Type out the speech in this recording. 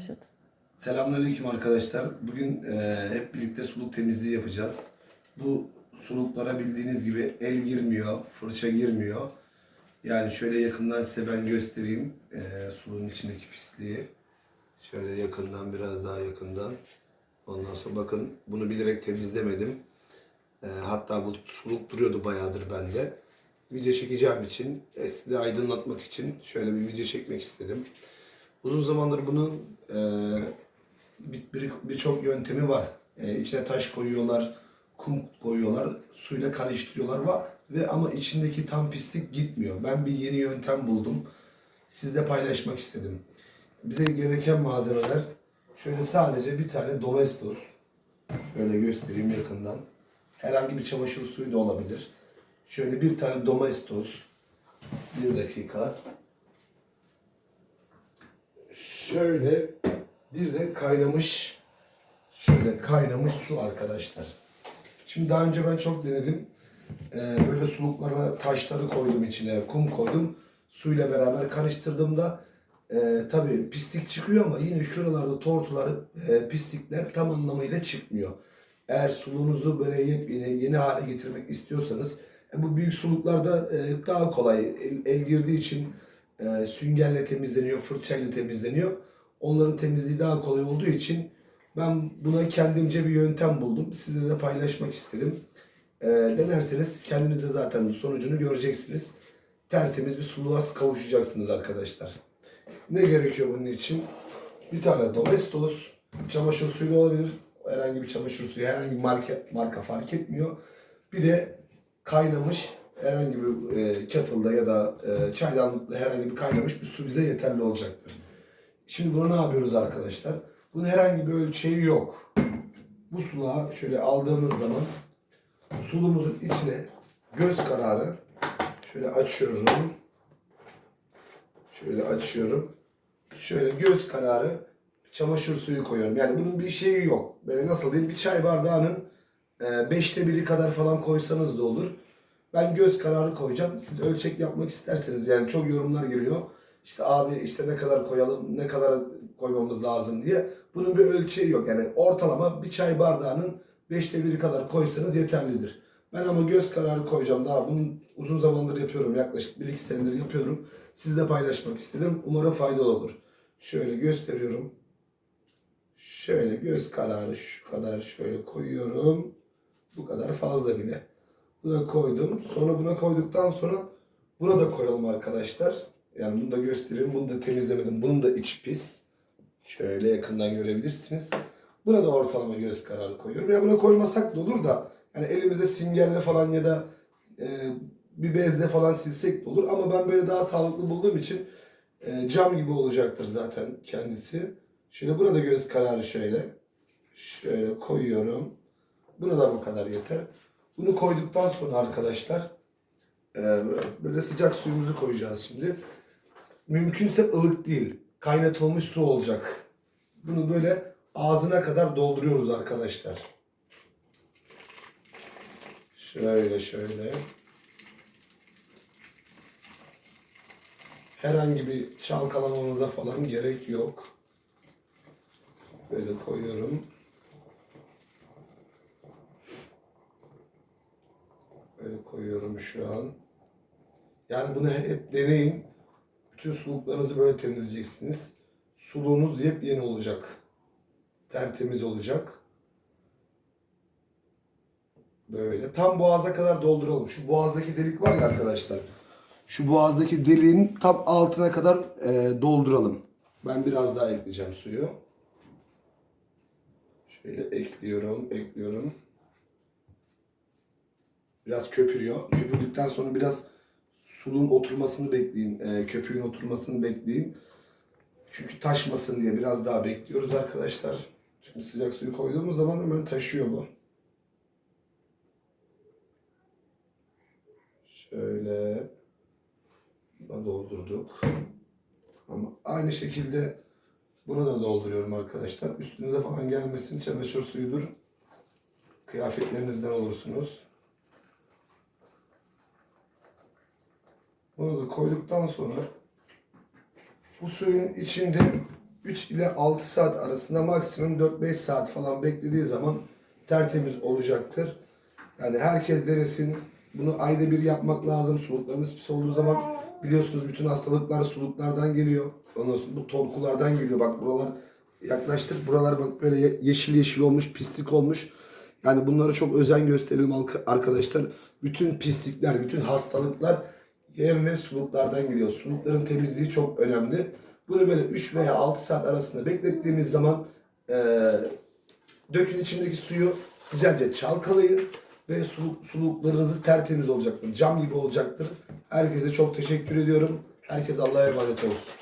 Başladı. Selamünaleyküm arkadaşlar. Bugün e, hep birlikte suluk temizliği yapacağız. Bu suluklara bildiğiniz gibi el girmiyor, fırça girmiyor. Yani şöyle yakından size ben göstereyim e, suluğun içindeki pisliği. Şöyle yakından biraz daha yakından. Ondan sonra bakın bunu bilerek temizlemedim. E, hatta bu suluk duruyordu bayağıdır bende. Video çekeceğim için, e, sizi aydınlatmak için şöyle bir video çekmek istedim. Uzun zamandır bunun e, bir- bir- birçok yöntemi var. E, içine taş koyuyorlar, kum koyuyorlar, suyla karıştırıyorlar var ve ama içindeki tam pislik gitmiyor. Ben bir yeni yöntem buldum. Sizle paylaşmak istedim. Bize gereken malzemeler şöyle sadece bir tane domestos. Şöyle göstereyim yakından. Herhangi bir çamaşır suyu da olabilir. Şöyle bir tane domestos. Bir dakika. Şöyle bir de kaynamış şöyle kaynamış su arkadaşlar. Şimdi daha önce ben çok denedim. Ee, böyle suluklara taşları koydum içine, kum koydum. Suyla beraber karıştırdığımda e, tabii pislik çıkıyor ama yine şuralarda tortuları, e, pislikler tam anlamıyla çıkmıyor. Eğer suluğunuzu böyle yepyeni, yeni hale getirmek istiyorsanız e, bu büyük suluklarda e, daha kolay. El, el girdiği için e, süngerle temizleniyor, fırçayla temizleniyor. Onların temizliği daha kolay olduğu için ben buna kendimce bir yöntem buldum. Size de paylaşmak istedim. E, denerseniz kendiniz de zaten sonucunu göreceksiniz. Tertemiz bir suluğa kavuşacaksınız arkadaşlar. Ne gerekiyor bunun için? Bir tane domestos, çamaşır suyu da olabilir. Herhangi bir çamaşır suyu, herhangi bir marka, marka fark etmiyor. Bir de kaynamış herhangi bir e, kettle'da ya da e, çaydanlıkta herhangi bir kaynamış bir su bize yeterli olacaktır. Şimdi bunu ne yapıyoruz arkadaşlar? Bunun herhangi bir ölçeği yok. Bu suluğa şöyle aldığımız zaman sulumuzun içine göz kararı şöyle açıyorum. Şöyle açıyorum. Şöyle göz kararı çamaşır suyu koyuyorum. Yani bunun bir şeyi yok. Böyle nasıl diyeyim bir çay bardağının e, beşte biri kadar falan koysanız da olur. Ben göz kararı koyacağım. Siz ölçek yapmak isterseniz yani çok yorumlar geliyor. İşte abi işte ne kadar koyalım, ne kadar koymamız lazım diye. Bunun bir ölçeği yok. Yani ortalama bir çay bardağının beşte biri kadar koysanız yeterlidir. Ben ama göz kararı koyacağım. Daha bunun uzun zamandır yapıyorum. Yaklaşık 1-2 senedir yapıyorum. Sizle paylaşmak istedim. Umarım faydalı olur. Şöyle gösteriyorum. Şöyle göz kararı şu kadar şöyle koyuyorum. Bu kadar fazla bile. Buna koydum. Sonra buna koyduktan sonra buna da koyalım arkadaşlar. Yani bunu da göstereyim. Bunu da temizlemedim. Bunun da içi pis. Şöyle yakından görebilirsiniz. Buna da ortalama göz kararı koyuyorum. Ya buna koymasak da olur da yani elimizde singerle falan ya da e, bir bezle falan silsek de olur. Ama ben böyle daha sağlıklı bulduğum için e, cam gibi olacaktır zaten kendisi. Şöyle buna da göz kararı şöyle. Şöyle koyuyorum. Buna da bu kadar yeter. Bunu koyduktan sonra arkadaşlar e, böyle sıcak suyumuzu koyacağız şimdi. Mümkünse ılık değil. Kaynatılmış su olacak. Bunu böyle ağzına kadar dolduruyoruz arkadaşlar. Şöyle şöyle. Herhangi bir çalkalamamıza falan gerek yok. Böyle koyuyorum. Böyle koyuyorum şu an. Yani bunu hep deneyin. Bütün suluklarınızı böyle temizleyeceksiniz. Suluğunuz yepyeni olacak. Tertemiz olacak. Böyle. Tam boğaza kadar dolduralım. Şu boğazdaki delik var ya arkadaşlar. Şu boğazdaki deliğin tam altına kadar e, dolduralım. Ben biraz daha ekleyeceğim suyu. Şöyle ekliyorum, ekliyorum. Biraz köpürüyor. Köpürdükten sonra biraz sulun oturmasını bekleyin. E, köpüğün oturmasını bekleyin. Çünkü taşmasın diye biraz daha bekliyoruz arkadaşlar. Şimdi sıcak suyu koyduğumuz zaman hemen taşıyor bu. Şöyle doldurduk. Ama aynı şekilde bunu da dolduruyorum arkadaşlar. Üstünüze falan gelmesin. Çamaşır suyudur. Kıyafetlerinizden olursunuz. Bunu da koyduktan sonra bu suyun içinde 3 ile 6 saat arasında maksimum 4-5 saat falan beklediği zaman tertemiz olacaktır. Yani herkes denesin. Bunu ayda bir yapmak lazım. Suluklarınız pis olduğu zaman biliyorsunuz bütün hastalıklar suluklardan geliyor. Ondan sonra bu torkulardan geliyor. Bak buralar yaklaştır. Buralar bak böyle ye- yeşil yeşil olmuş, pislik olmuş. Yani bunlara çok özen gösterelim arkadaşlar. Bütün pislikler, bütün hastalıklar yem ve suluklardan geliyor. Sulukların temizliği çok önemli. Bunu böyle 3 veya 6 saat arasında beklettiğimiz zaman eee dökün içindeki suyu güzelce çalkalayın ve suluk, suluklarınızı tertemiz olacaktır. Cam gibi olacaktır. Herkese çok teşekkür ediyorum. Herkes Allah'a emanet olsun.